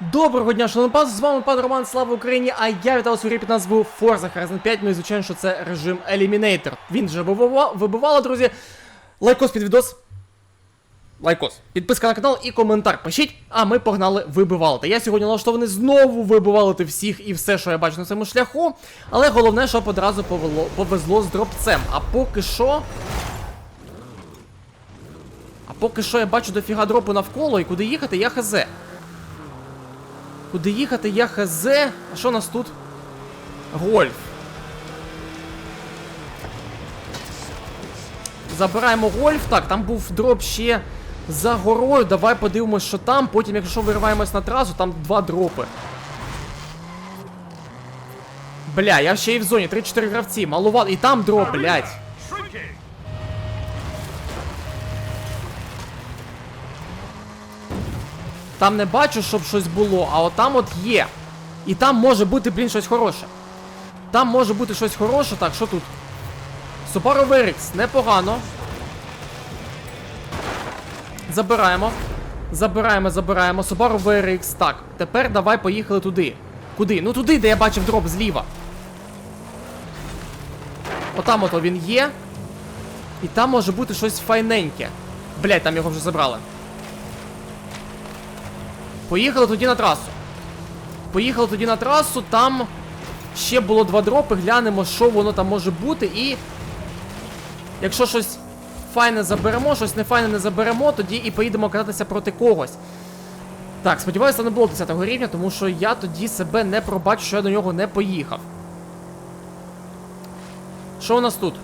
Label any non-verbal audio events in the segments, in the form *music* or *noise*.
Доброго дня, шановний пан, з вами пан Роман, слава Україні, а я вітаю у під назвою Forza Horizon 5, ну і звичайно, що це режим Eliminator. Він вже вибивав, вибивало, друзі. Лайкос під відос. Лайкос. Підписка на канал і коментар пишіть, а ми погнали вибивалити. Я сьогодні налаштований знову вибивалити всіх і все, що я бачу на цьому шляху. Але головне, щоб одразу повело, повезло з дропцем. А поки що. А поки що я бачу дофіга дропу навколо і куди їхати, я хз. Куди їхати, я хз. А що у нас тут? Гольф. Забираємо гольф. Так, там був дроп ще за горою. Давай подивимось, що там. Потім, якщо вириваємось на трасу, там два дропи. Бля, я ще і в зоні. 3-4 гравці. Малувато. І там дроп, блядь. Там не бачу, щоб щось було, а отам от є. І там може бути, блін, щось хороше. Там може бути щось хороше. Так, що тут? Subaru VRX, непогано. Забираємо. Забираємо, забираємо. Subaru VRX. Так, тепер давай поїхали туди. Куди? Ну туди, де я бачив дроп зліва. Отам ото він є. І там може бути щось файненьке. Блять, там його вже забрали. Поїхали тоді на трасу. Поїхали тоді на трасу, там ще було два дропи, глянемо, що воно там може бути, і. Якщо щось файне заберемо, щось не файне не заберемо, тоді і поїдемо кататися проти когось. Так, сподіваюся, не було 10 рівня, тому що я тоді себе не пробачу, що я до нього не поїхав. Що у нас тут?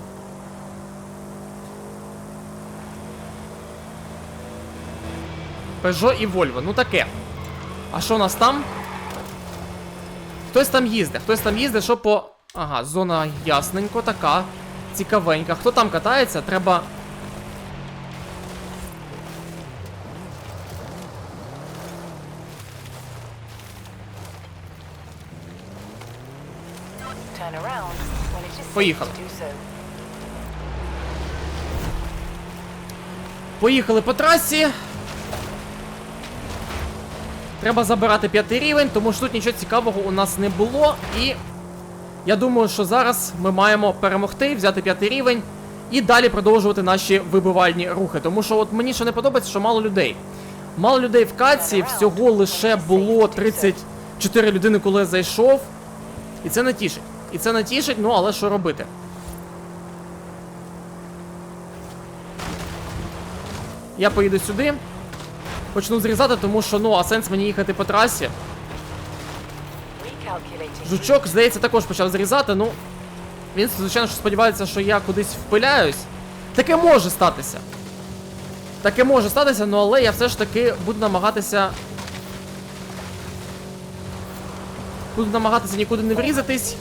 Peugeot і Volvo, ну таке. А що у нас там? Хтось там їздить, хтось там їздить, що по. Ага, зона ясненько, така. Цікавенька. Хто там катається? Треба. Поїхали. Поїхали по трасі. Треба забирати п'ятий рівень, тому що тут нічого цікавого у нас не було. І я думаю, що зараз ми маємо перемогти, взяти п'ятий рівень і далі продовжувати наші вибивальні рухи. Тому що от мені що не подобається, що мало людей. Мало людей в каці, всього лише було 34 людини, коли я зайшов. І це не тішить. І це не тішить, ну але що робити? Я поїду сюди. Почну зрізати, тому що ну, а сенс мені їхати по трасі. Жучок, здається, також почав зрізати, ну. Він, звичайно, що сподівається, що я кудись впиляюсь. Таке може статися. Таке може статися, ну але я все ж таки буду намагатися. Буду намагатися нікуди не врізатись,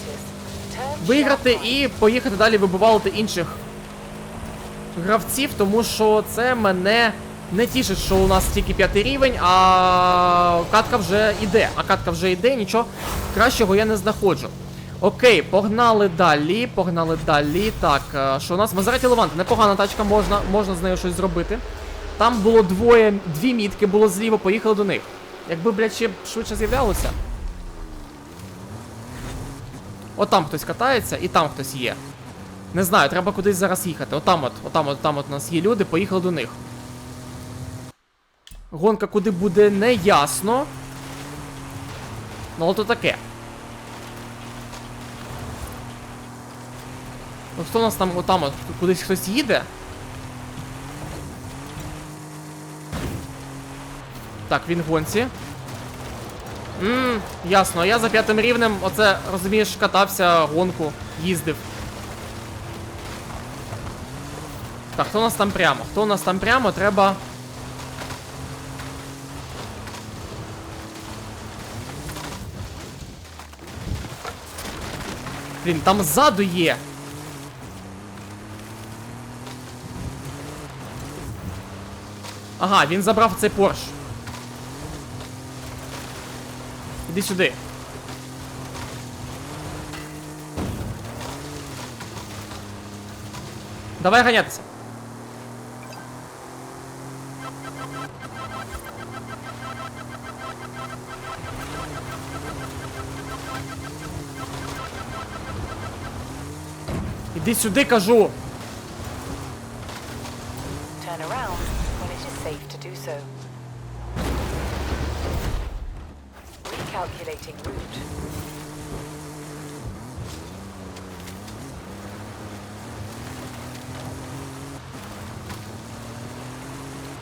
виграти і поїхати далі вибивати інших гравців, тому що це мене не тішить, що у нас тільки п'ятий рівень, а катка вже йде. А катка вже йде, нічого кращого я не знаходжу. Окей, погнали далі, погнали далі. Так, е, що у нас? Мазераті Левант, непогана тачка, можна, можна з нею щось зробити. Там було двоє, дві мітки було зліва, поїхали до них. Якби, блядь, ще швидше з'являлося. От там хтось катається і там хтось є. Не знаю, треба кудись зараз їхати. Отам от, отам от, там от у нас є люди, поїхали до них. Гонка куди буде не ясно. Ну, але то таке. Ну хто у нас там отам от кудись хтось їде? Так, він в гонці. Ммм, ясно, я за п'ятим рівнем, оце, розумієш, катався, гонку, їздив. Так, хто у нас там прямо? Хто у нас там прямо? Треба. Блін, там ззаду є. Ага, він забрав цей Порш. Іди сюди. Давай ганятися. Іди сюди, кажу. Turn around when it is safe to do so. Recalculating route.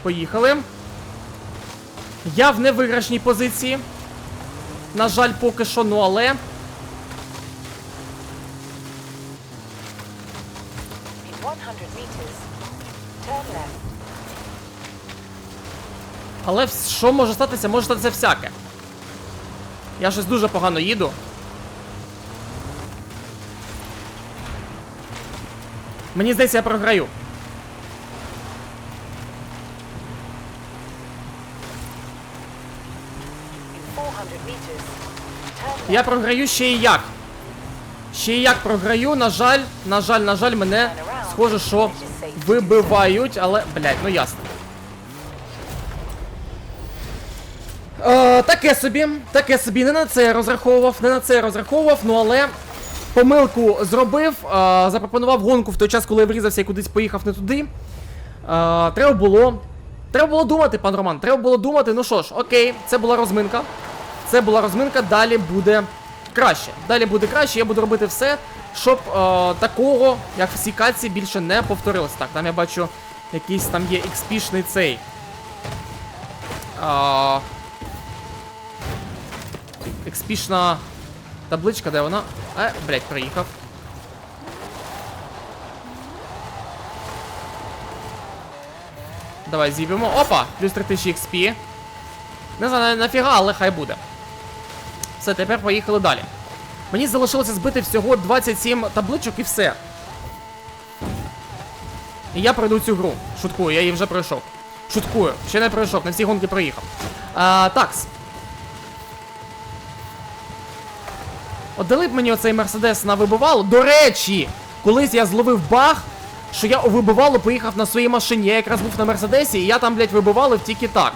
Поїхали. Я в невиграшній позиції. На жаль, поки що, ну але. Але що може статися? Може статися всяке. Я щось дуже погано їду. Мені здається, я програю. In 400 meters, turn Я програю ще і як. Ще і як програю, на жаль, на жаль, на жаль, мене схоже, що вибивають, але. Блять, ну ясно. Е, таке собі, таке собі, не на це розраховував, не на це розраховував, ну але помилку зробив, е, запропонував гонку в той час, коли я врізався і кудись поїхав не туди. Е, треба було. Треба було думати, пан Роман, треба було думати, ну що ж, окей, це була розминка. Це була розминка, далі буде краще. Далі буде краще, я буду робити все, щоб е, такого, як в Сікаці, більше не повторилось. Так, там я бачу, якийсь там є XP-шний цей. А, XP-шна табличка, де вона? Е, блять, приїхав. Давай зіб'ємо. Опа! Плюс 3000 XP. Не знаю нафіга, але хай буде. Все, тепер поїхали далі. Мені залишилося збити всього 27 табличок і все. І я пройду цю гру. Шуткую, я її вже пройшов. Шуткую, ще не пройшов, на всі гонки проїхав. А, такс. От дали б мені оцей мерседес на вибивало. До речі, колись я зловив баг, що я у вибивало поїхав на своїй машині. Я якраз був на мерседесі, і я там, блядь, вибивалив тільки так.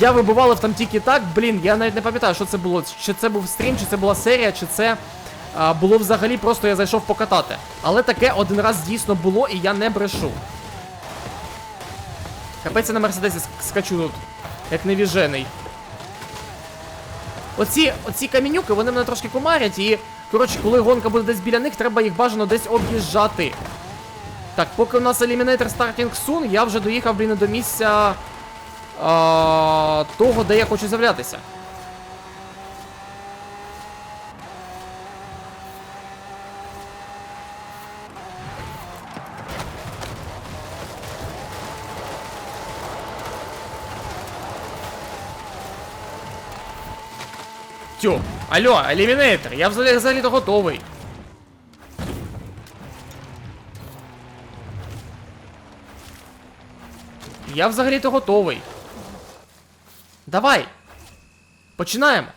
Я вибивалив там тільки так, блін, я навіть не пам'ятаю, що це було. Чи це був стрім, чи це була серія, чи це а, було взагалі просто я зайшов покатати. Але таке один раз дійсно було, і я не брешу. Капець я на мерседесі скачу тут, як невіжений. Оці, оці камінюки, вони мене трошки кумарять, і, коротше, коли гонка буде десь біля них, треба їх бажано десь об'їжджати. Так, поки у нас Eliminator Starting Soon, я вже доїхав, блін, до місця а, того, де я хочу з'являтися. Тю, алло, елімінейтор, я взагалі, то готовий. Я взагалі-то готовий. Давай. Починаємо.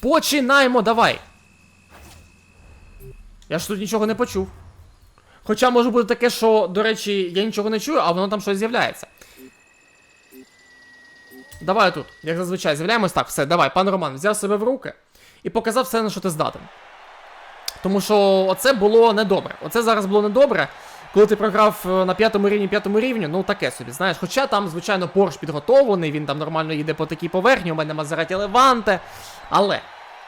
Починаємо, давай. Я ж тут нічого не почув. Хоча може бути таке, що, до речі, я нічого не чую, а воно там щось з'являється. Давай тут, як зазвичай, з'являємось так, все, давай, пан Роман взяв себе в руки і показав все, на що ти здатен. Тому що оце було недобре. Оце зараз було недобре. Коли ти програв е, на п'ятому рівні, п'ятому рівні, ну таке собі, знаєш. Хоча там, звичайно, Порш підготовлений, він там нормально їде по такій поверхні, у мене Мазераті Леванте. Але.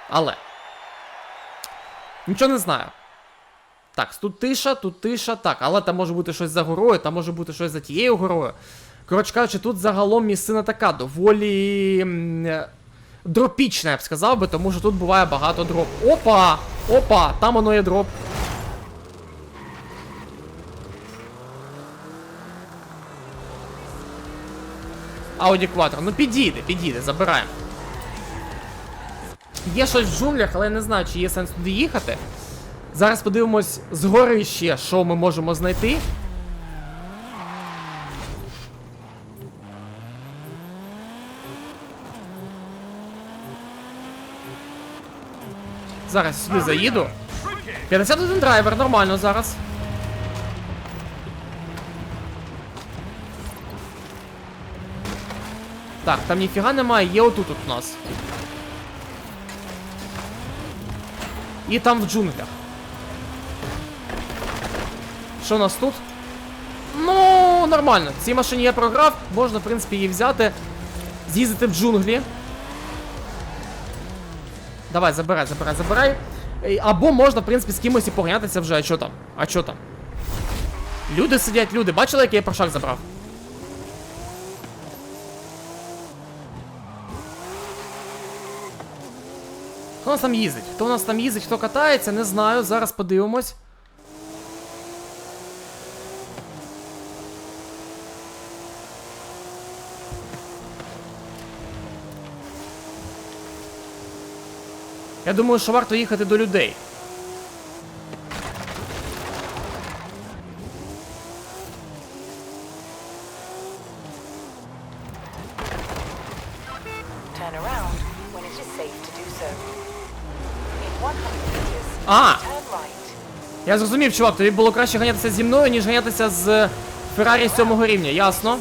Але. Нічого не знаю. Так, тут тиша, тут тиша, так, але там може бути щось за горою, там може бути щось за тією горою. Коротше кажучи, тут загалом місцина така доволі. е, Дропічна, я б сказав би, тому що тут буває багато дроп. Опа! Опа! Там воно є дроп. Audi Quattro. Ну підійде, підійде, забираємо. Є щось в джунглях, але я не знаю, чи є сенс туди їхати. Зараз подивимось згори ще, що ми можемо знайти. Зараз сюди заїду. 51 драйвер, нормально зараз. Так, там ніфіга немає, є отут от у нас. І там в джунглях. Що у нас тут? Ну, нормально. Цій машині я програв, можна, в принципі, її взяти, з'їздити в джунглі. Давай, забирай, забирай, забирай. Або можна, в принципі, з кимось і поганятися вже, а що там? А що там? Люди сидять, люди. Бачили, який я прошак забрав? Хто у нас там їздить? Хто у нас там їздить, хто катається, не знаю. Зараз подивимось. Я думаю, що варто їхати до людей. Turn around when it is safe to do so. In 100 meters, А! Я зрозумів, чувак, тобі було краще ганятися зі мною, ніж ганятися з Феррарі сьомого рівня, ясно?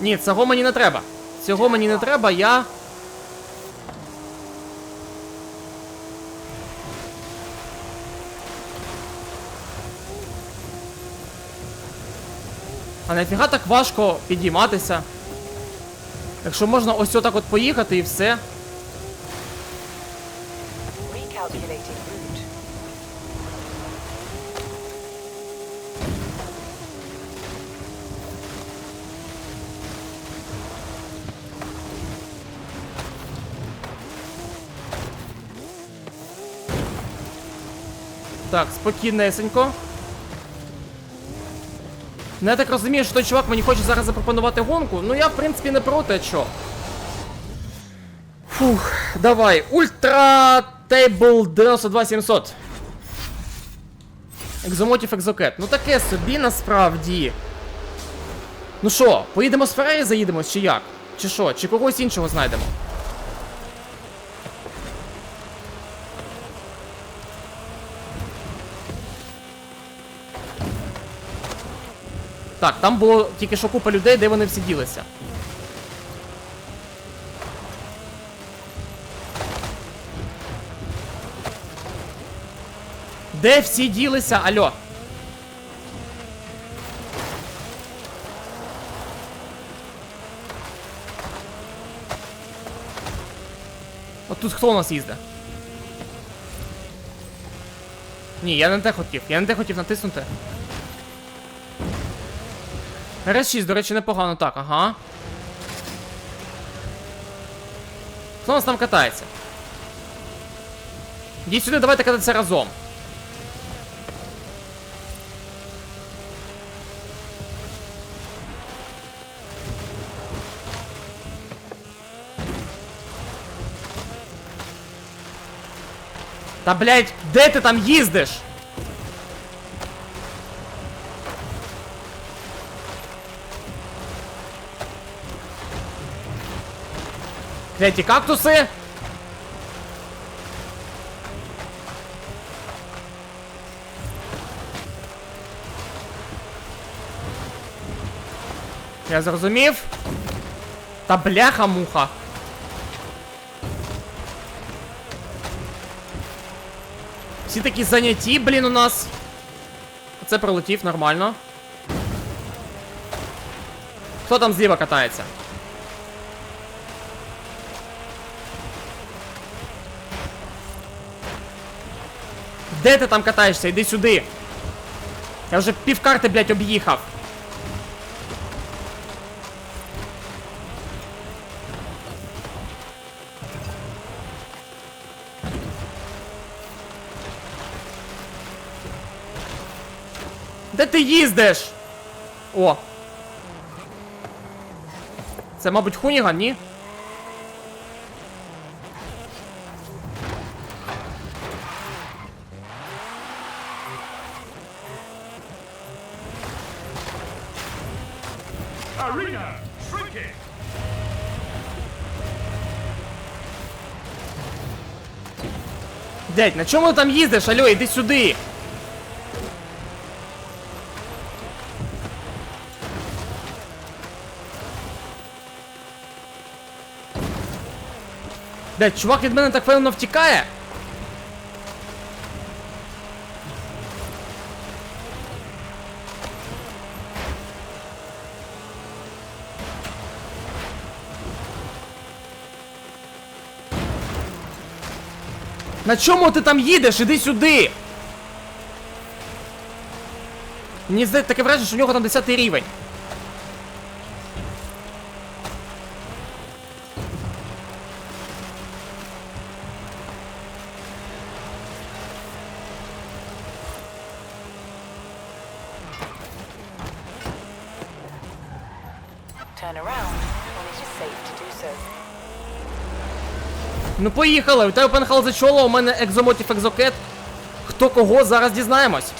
Ні, цього мені не треба. Цього мені не треба, я. А нафіга так важко підійматися? Якщо можна ось отак от поїхати і все. Так, спокійнесенько. Ну я так розумію, що той чувак мені хоче зараз запропонувати гонку. Ну я в принципі не проти, а чо. Фух, давай. Ультра Тейбл 92700. Екзомотів екзокет. Ну таке собі насправді. Ну що, поїдемо з Феррарі заїдемось, чи як? Чи що? Чи когось іншого знайдемо? Так, там було тільки що купа людей, де вони всі ділися. Де всі ділися? Алло. От тут хто у нас їздить? Ні, я не те хотів. Я не те хотів натиснути. РС6, до речі, непогано так, ага. Хто у нас там катається? Йдіть сюди, давайте кататися разом. Та блять, де ти там їздиш? Кляті кактуси. Я зрозумів. Та бляха-муха. Всі такі заняті, блін, у нас. Це пролетів нормально. Хто там зліва катається? Де ти там катаєшся? Іди сюди. Я вже півкарти, блядь, об'їхав. Де ти їздиш? О. Це, мабуть, Хуніган, ні? Дядь, на чому ти там їздиш? Алло, іди сюди. Блядь, чувак від мене так певно втікає. На чому ти там їдеш? Іди сюди! Мені здається таке враження, що в нього там 10 рівень. Поїхали, у тебе пенхал зачола, у мене екзомотів екзокет. Хто кого зараз дізнаємось.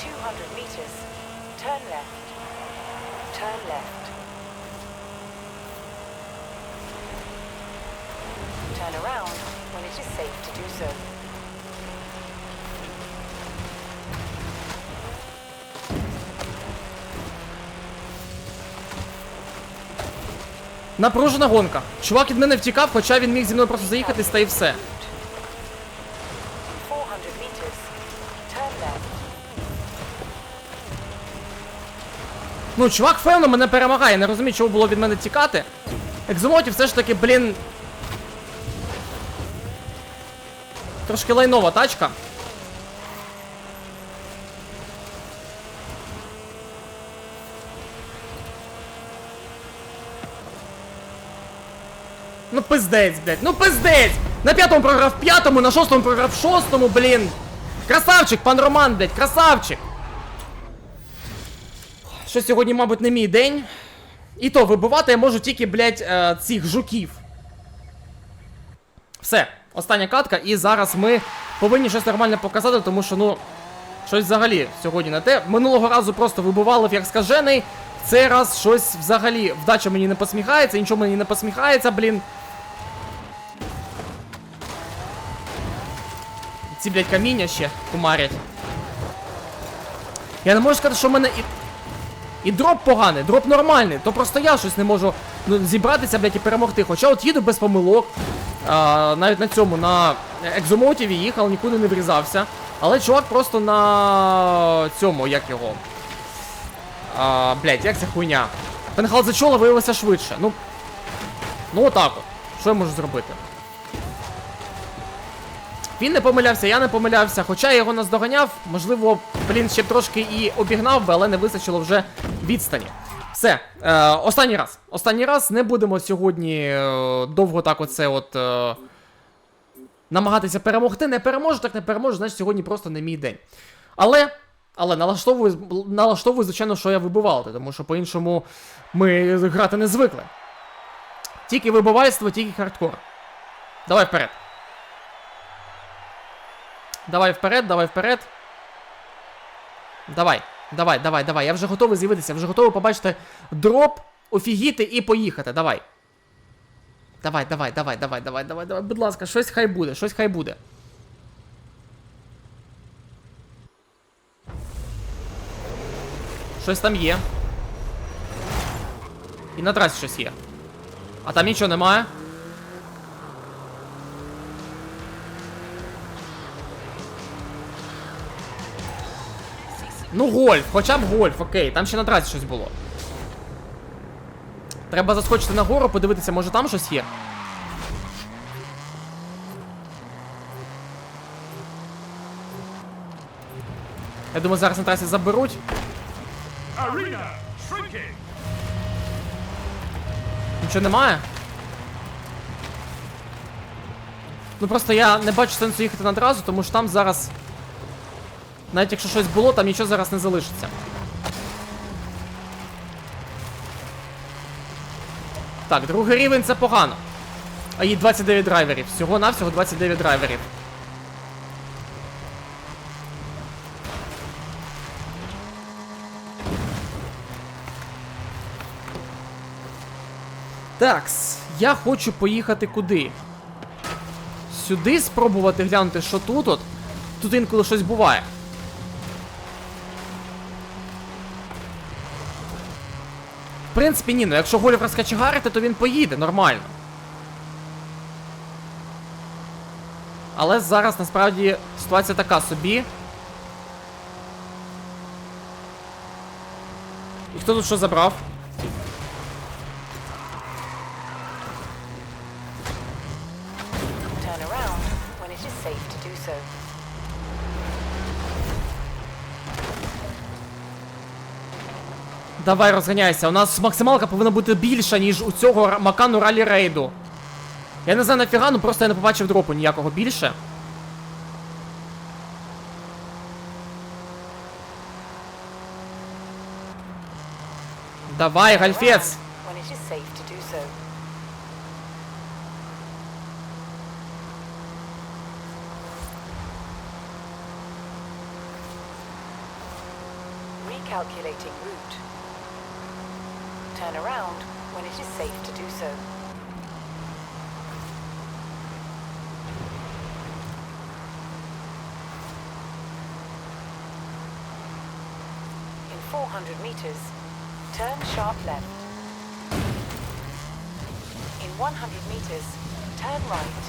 Напружена гонка. Чувак від мене втікав, хоча він міг зі мною просто заїхати та і все. 400 meters. Turn left. Ну, чувак, певно, мене перемагає. Не розумію, чого було від мене тікати. Екзомотів все ж таки, блін. Трошки лайнова тачка. Ну пиздець, блядь, ну пиздець! На п'ятому програв п'ятому, на шостому програв шостому, блін. Красавчик, пан Роман, блядь, красавчик. Що сьогодні, мабуть, не мій день. І то вибивати я можу тільки, блядь, е, цих жуків. Все, остання катка, і зараз ми повинні щось нормальне показати, тому що, ну, щось взагалі сьогодні не те. Минулого разу просто вибивали як скажений. Цей раз щось взагалі вдача мені не посміхається, нічого мені не посміхається, блін. Ці, блядь, каміння ще кумарять. Я не можу сказати, що в мене і. І дроп поганий, дроп нормальний, то просто я щось не можу ну, зібратися, блядь, і перемогти. Хоча от їду без помилок. А, навіть на цьому, на екзомотіві їхав, нікуди не врізався. Але чувак просто на цьому, як його. А, блядь, як ця хуйня? Пенгал зачола виявилося швидше. Ну. Ну отак от. Що я можу зробити? Він не помилявся, я не помилявся, хоча я його наздоганяв, можливо, блін, ще трошки і обігнав би, але не вистачило вже відстані. Все, е, останній раз. Останній раз не будемо сьогодні е, довго так оце от. Е, намагатися перемогти. Не переможу, так не переможу, значить сьогодні просто не мій день. Але. Але налаштовую, налаштовую, звичайно, що я вибивати, тому що по-іншому ми грати не звикли. Тільки вибивальство, тільки хардкор. Давай вперед. Давай вперед, давай вперед. Давай, давай, давай, давай. Я вже готовий з'явитися, вже готовий побачити дроп, офігіти і поїхати. Давай. Давай, давай, давай, давай, давай, давай, давай. Будь ласка, щось хай буде, щось хай буде. Щось там є. І на трасі щось є. А там нічого немає. Ну, гольф, хоча б гольф, окей, там ще на трасі щось було. Треба заскочити нагору, подивитися, може там щось є. Я думаю, зараз на трасі заберуть. Нічого немає. Ну просто я не бачу сенсу їхати на трасу, тому що там зараз. Навіть якщо щось було, там нічого зараз не залишиться. Так, другий рівень це погано. А їй 29 драйверів. Всього-навсього 29 драйверів. Такс, я хочу поїхати куди? Сюди спробувати глянути, що тут от. Тут інколи щось буває. В принципі, ні, ну якщо Голів розкачегарити, то він поїде нормально. Але зараз насправді ситуація така собі. І хто тут що забрав? Turn around when it is safe to do so. Давай розганяйся. У нас максималка повинна бути більша, ніж у цього Макану Ралі Рейду. Я не знаю нафіга, ну просто я не побачив дропу ніякого більше. Давай, гальфець! Recalculating route. Turn around when it is safe to do so. In 400 meters, turn sharp left. In 100 meters, turn right.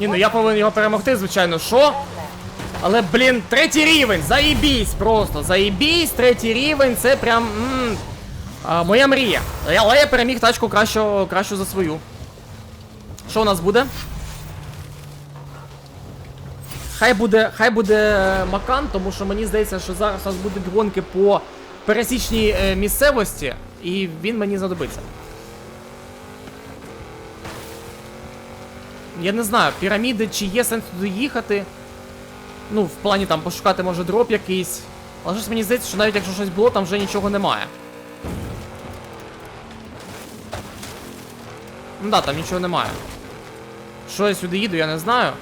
Ні, ну я повинен його перемогти, звичайно. Що? Але, блін, третій рівень! Заєбісь просто! Заєбісь, третій рівень, це прям. м а, моя мрія. Але я переміг тачку кращу, кращу за свою. Що у нас буде? Хай буде, хай буде е, Макан, тому що мені здається, що зараз у нас будуть гонки по пересічній е, місцевості, і він мені знадобиться. Я не знаю, піраміди, чи є сенс туди їхати. Ну, в плані там пошукати, може, дроп якийсь. Але щось мені здається, що навіть якщо щось було, там вже нічого немає. Ну да, там нічого немає. Що я сюди їду, я не знаю.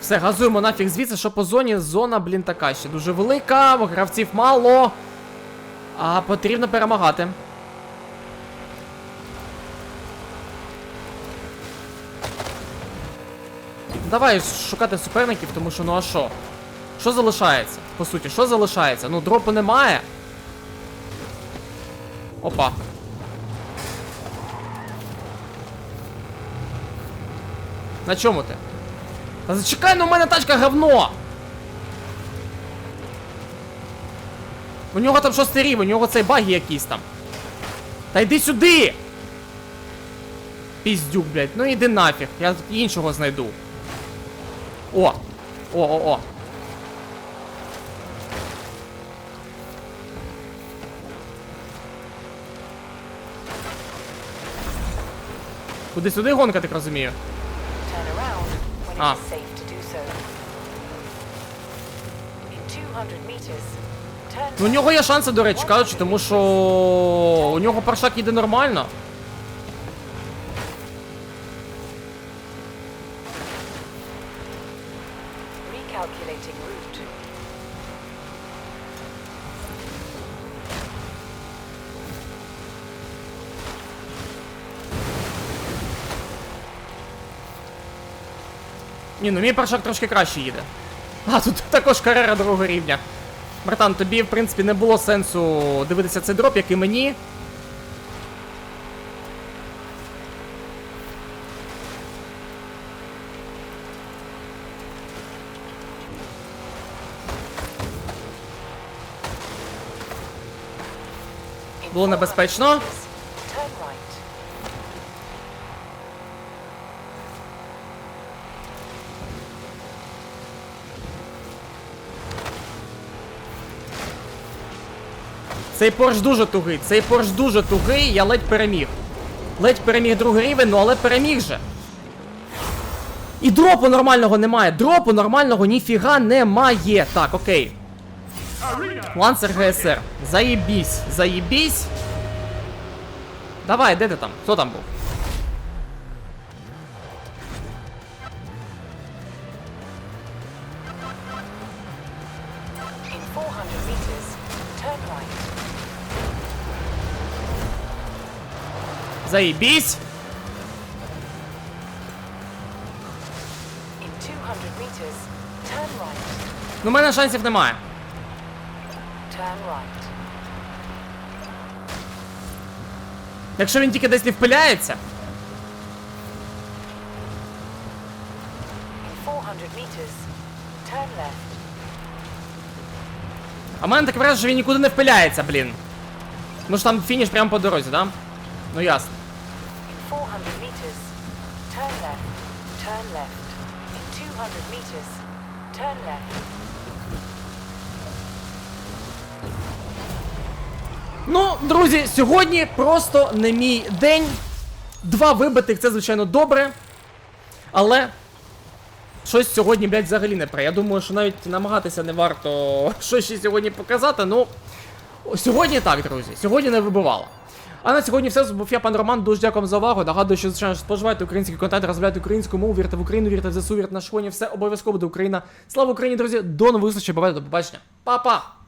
Все, газуємо нафіг звідси, що по зоні зона, блін, така ще дуже велика, гравців мало. А потрібно перемагати. Давай шукати суперників, тому що ну а що? Що залишається? По суті, що залишається? Ну, дропу немає. Опа. На чому ти? Та зачекай, ну у мене тачка говно! У нього там шостий рівень, у нього цей баги якийсь там. Та йди сюди! Піздюк, блядь, ну іди нафіг, я іншого знайду. О! О, so. In 200 meters, turn Ну, у нього є шанси, до речі, кажучи, тому що у нього паршак йде нормально. Ні, ну мій паршак трошки краще їде. А, тут також карера другого рівня. Братан, тобі, в принципі, не було сенсу дивитися цей дроп, як і мені. Було небезпечно. Цей порш дуже тугий, цей порш дуже тугий, я ледь переміг. Ледь переміг другий рівень, ну але переміг же. І дропу нормального немає. Дропу нормального ніфіга немає. Так, окей. Лансер ГСР. Заєбісь, заєбісь. Давай, де ти там? Хто там був? Заїбісь. In 200 meters, turn right. Ну, у мене шансів немає. Якщо він тільки десь не впиляється, In 400 meters, turn left. а в мене таке враження, що він нікуди не впиляється, блін. Ну ж там фініш прямо по дорозі, да? Ну ясно. In 400 meters, turn left. Turn left. In 200 meters, turn left. Ну, друзі, сьогодні просто не мій день. Два вибитих, це звичайно добре. Але щось сьогодні, блядь, взагалі не пре. Я думаю, що навіть намагатися не варто *laughs* щось ще сьогодні показати. Ну, сьогодні так, друзі. Сьогодні не вибивало. А на сьогодні все. З був я, пан Роман. Дуже дякую за увагу. Нагадую, що звичайно споживайте український контент, розробляйте українську мову, вірте в Україну, вірте в ЗСУ, вірте на шхоні. Все обов'язково буде Україна. Слава Україні, друзі! До нових зустрічей, бувайте, до побачення. Па-па!